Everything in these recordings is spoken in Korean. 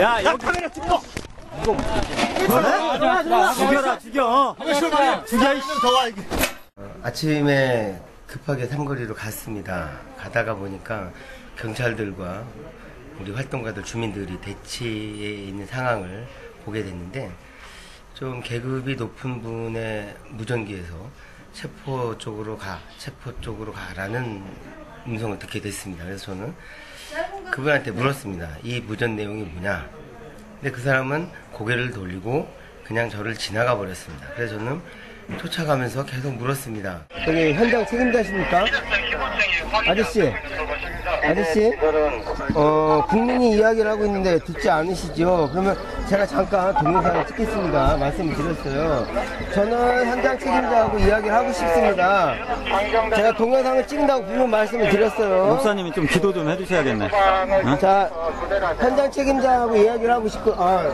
야, 여기 카메라 찍어. 이거 죽여라, 죽여. 죽여, 이씨. 아침에 급하게 삼거리로 갔습니다. 가다가 보니까 경찰들과 우리 활동가들 주민들이 대치해 있는 상황을 보게 됐는데 좀 계급이 높은 분의 무전기에서 체포 쪽으로 가, 체포 쪽으로 가라는 음성을 듣게 됐습니다. 그래서 저는 그분한테 물었습니다. 이 무전 내용이 뭐냐? 근데 그 사람은 고개를 돌리고 그냥 저를 지나가 버렸습니다. 그래서 저는 쫓아가면서 계속 물었습니다. 여기 현장 책임자십니까? 아저씨, 아저씨, 어, 국민이 이야기를 하고 있는데 듣지 않으시죠? 그러면 제가 잠깐 동영상을 찍겠습니다. 말씀을 드렸어요. 저는 현장 책임자하고 이야기를 하고 싶습니다. 제가 동영상을 찍는다고 분명 말씀을 드렸어요. 목사님이 좀 기도 좀 해주셔야겠네. 어? 자, 현장 책임자하고 이야기를 하고 싶고, 아,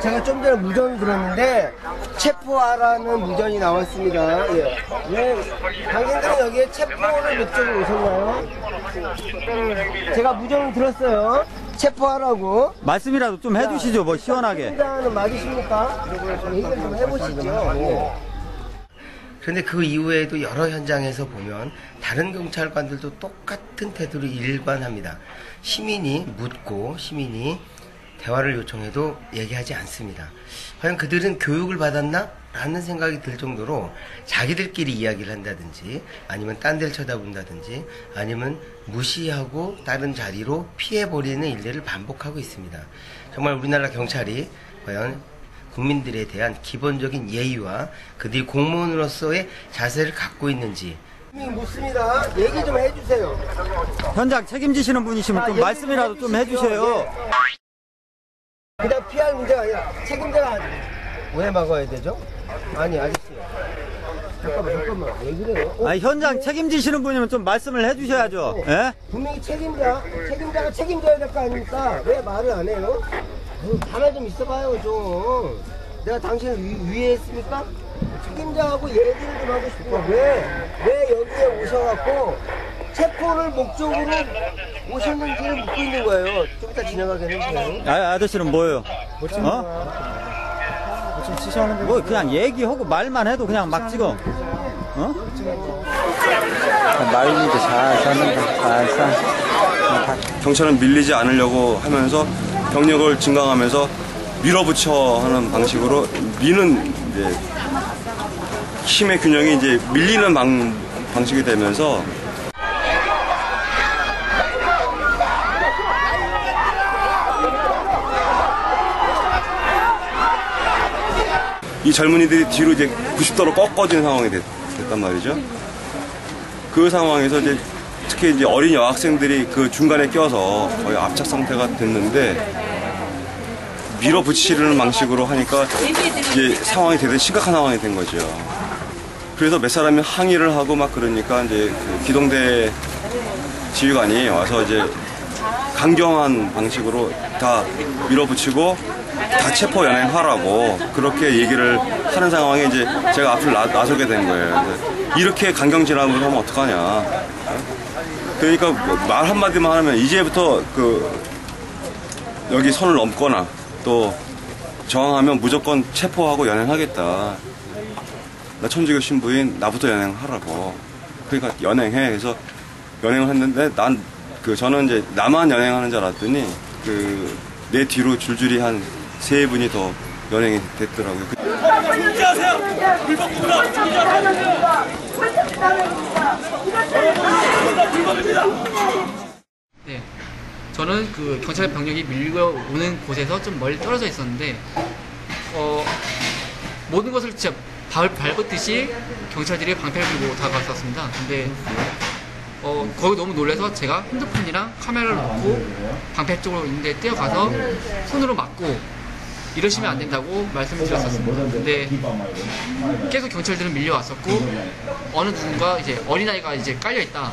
제가 좀 전에 무전을 들었는데, 체포하라는 무전이 나왔습니다. 예. 왜, 당신들은 여기에 체포를 목적으로 오셨나요? 제가 무전을 들었어요. 체포하라고. 말씀이라도 좀 해주시죠, 뭐, 시원하게. 책임자는 맞으십니까? 얘기를 좀 해보시죠. 예. 그런데 그 이후에도 여러 현장에서 보면 다른 경찰관들도 똑같은 태도로 일관합니다. 시민이 묻고 시민이 대화를 요청해도 얘기하지 않습니다. 과연 그들은 교육을 받았나? 라는 생각이 들 정도로 자기들끼리 이야기를 한다든지 아니면 딴 데를 쳐다본다든지 아니면 무시하고 다른 자리로 피해버리는 일들을 반복하고 있습니다. 정말 우리나라 경찰이 과연 국민들에 대한 기본적인 예의와 그들이 공무원으로서의 자세를 갖고 있는지 묻습니다. 얘기 좀 해주세요. 현장 책임지시는 분이시면 좀 말씀이라도 좀 해주셔요. 그냥 피할 문제가 아니라 책임자가 왜 막아야 되죠? 아니 아저씨 잠깐만 잠깐만 왜 그래요? 어? 아니, 현장 책임지시는 분이면 좀 말씀을 해주셔야죠. 예? 분명히 책임자 책임자가 책임져야 될 거 아닙니까? 왜 말을 안 해요? 어, 가만 좀 있어봐요 좀 내가 당신을 위, 위해했습니까? 책임자하고 얘기를 좀 하고 싶어 왜 왜 여기에 오셔갖고 체포를 목적으로 오셨는지를 묻고 있는 거예요 좀 이따 지나가게 해주세요 아, 아저씨는 뭐예요? 어? 뭐, 그냥 얘기하고 말만 해도 그냥 막 찍어. 어? 말리도 잘 사는다. 잘 사. 경찰은 밀리지 않으려고 하면서 병력을 증강하면서 밀어붙여 하는 방식으로 미는 이제 힘의 균형이 이제 밀리는 방, 방식이 되면서 이 젊은이들이 뒤로 이제 90도로 꺾어진 상황이 됐, 단 말이죠. 그 상황에서 이제 특히 이제 어린 여학생들이 그 중간에 껴서 거의 압착 상태가 됐는데 밀어붙이는 방식으로 하니까 이제 상황이 되게 심각한 상황이 된 거죠. 그래서 몇 사람이 항의를 하고 막 그러니까 이제 그 기동대 지휘관이 와서 이제 강경한 방식으로 다 밀어붙이고 다 체포 연행하라고 그렇게 얘기를 하는 상황에 이제 제가 앞을 나, 나서게 된 거예요. 이렇게 강경진압을 하면 어떡하냐. 그러니까 말 한마디만 하면 이제부터 그 여기 선을 넘거나 또 저항하면 무조건 체포하고 연행하겠다. 나 천주교 신부인 나부터 연행하라고. 그러니까 연행해. 그래서 연행을 했는데 난 그 저는 이제 나만 연행하는 줄 알았더니 그 내 뒤로 줄줄이 한 세 분이 더 연행이 됐더라고요. 그- 네. 저는 그 경찰 병력이 밀려오는 곳에서 좀 멀리 떨어져 있었는데, 어, 모든 것을 진짜 발, 밟았듯이 경찰들이 방패를 들고 다가왔었습니다. 근데, 어, 거기 너무 놀라서 제가 핸드폰이랑 카메라를 놓고 방패 쪽으로 있는데 뛰어가서 손으로 막고 이러시면 안 된다고 말씀을 드렸었습니다. 근데 계속 경찰들은 밀려왔었고 어느 누군가 이제 어린아이가 이제 깔려있다.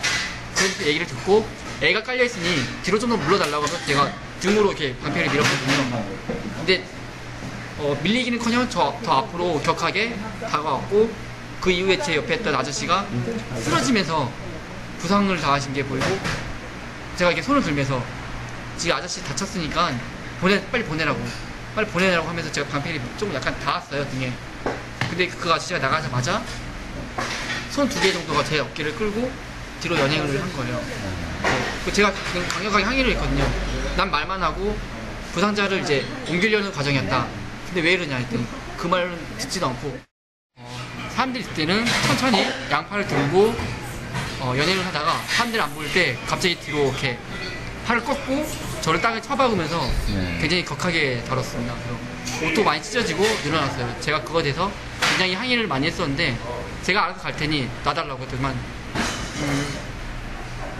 그런 얘기를 듣고 애가 깔려있으니 뒤로 좀 더 물러달라고 하면 제가 등으로 이렇게 방패를 밀었거든요. 근데 어, 밀리기는커녕 저 더 앞으로 격하게 다가왔고 그 이후에 제 옆에 있던 아저씨가 쓰러지면서 부상을 당하신 게 보이고 제가 이렇게 손을 들면서 지금 아저씨 다쳤으니까 보내 빨리 보내라고 빨리 보내라고 하면서 제가 방패를 좀 약간 닿았어요 등에. 근데 그 아저씨가 나가자마자 손 두 개 정도가 제 어깨를 끌고 뒤로 연행을 한 거예요. 그 제가 강- 강력하게 항의를 했거든요. 난 말만 하고 부상자를 이제 옮기려는 과정이었다. 근데 왜 이러냐 했더니 그 말은 듣지도 않고. 어, 사람들이 있을 때는 천천히 양팔을 들고 어, 연행을 하다가 사람들이 안 보일 때 갑자기 뒤로 이렇게 팔을 꺾고 저를 땅에 쳐박으면서 네. 굉장히 격하게 다뤘습니다. 그래서 옷도 많이 찢어지고 늘어났어요. 제가 그거에 대해서 굉장히 항의를 많이 했었는데 제가 알아서 갈 테니 놔달라고 했더만 음,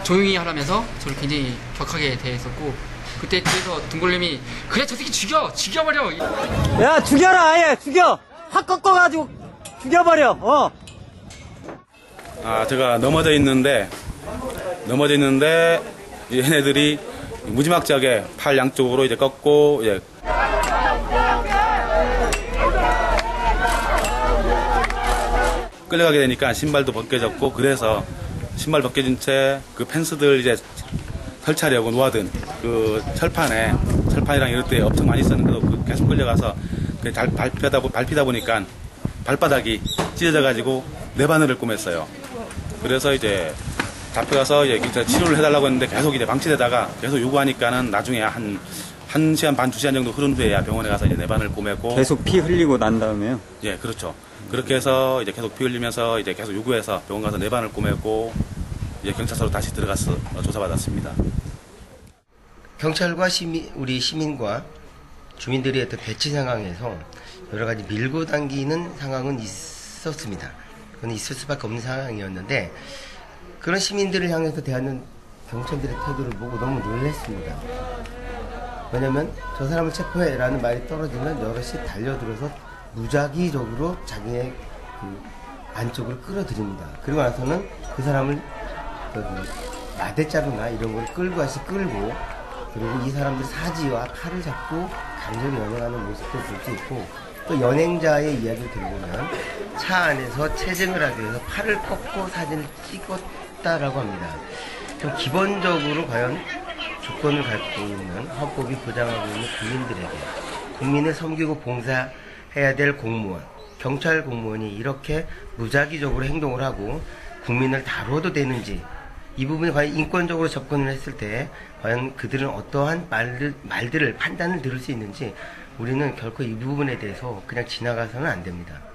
조용히 하라면서 저를 굉장히 격하게 대했었고 그때 뒤에서 등골님이 그래 저 새끼 죽여 죽여버려 야 죽여라 아예 죽여 확 꺾어가지고 죽여버려 어 아, 제가 넘어져 있는데, 넘어져 있는데, 이 얘네들이 무지막지하게 팔 양쪽으로 이제 꺾고, 이제 끌려가게 되니까 신발도 벗겨졌고, 그래서 신발 벗겨진 채 그 펜스들 이제 설치하려고 놓아둔 그 철판에, 철판이랑 이럴 때 엄청 많이 있었는데, 그 계속 끌려가서 그잘 밟히다, 보- 밟히다 보니까 발바닥이 찢어져 가지고 네 바늘을 꼬맸어요. 그래서 이제 잡혀가서 이제 진짜 치료를 해달라고 했는데 계속 이제 방치되다가 계속 요구하니까는 나중에 한, 한 시간 반, 두 시간 정도 흐른 후에야 병원에 가서 이제 네 바늘 꼬매고. 계속 피 흘리고 난 다음에요 예, 그렇죠. 그렇게 해서 이제 계속 피 흘리면서 이제 계속 요구해서 병원 가서 네 바늘 꼬매고 이제 경찰서로 다시 들어가서 조사받았습니다. 경찰과 시민, 우리 시민과 주민들의 어떤 대치 상황에서 여러 가지 밀고 당기는 상황은 있었습니다. 그건 있을 수밖에 없는 상황이었는데 그런 시민들을 향해서 대하는 경찰들의 태도를 보고 너무 놀랐습니다. 왜냐면 저 사람을 체포해라는 말이 떨어지면 여럿이 달려들어서 무작위적으로 자기의 그 안쪽으로 끌어들입니다. 그리고 나서는 그 사람을 그 나대자루나 이런 걸 끌고 다시 끌고 그리고 이 사람들 사지와 팔을 잡고 간절히 연행하는 모습도 볼 수 있고 또 연행자의 이야기를 들어보면 차 안에서 체증을 하기 위해서 팔을 꺾고 사진을 찍 었다라고 합니다. 그럼 기본적으로 과연 주권을 갖고 있는 헌법이 보장하고 있는 국민들에게 국민을 섬기고 봉사해야 될 공무원, 경찰 공무원이 이렇게 무작위적으로 행동을 하고 국민을 다뤄도 되는지 이 부분에 과연 인권적으로 접근을 했을 때 과연 그들은 어떠한 말들, 말들을 판단을 들을 수 있는지 우리는 결코 이 부분에 대해서 그냥 지나가서는 안 됩니다.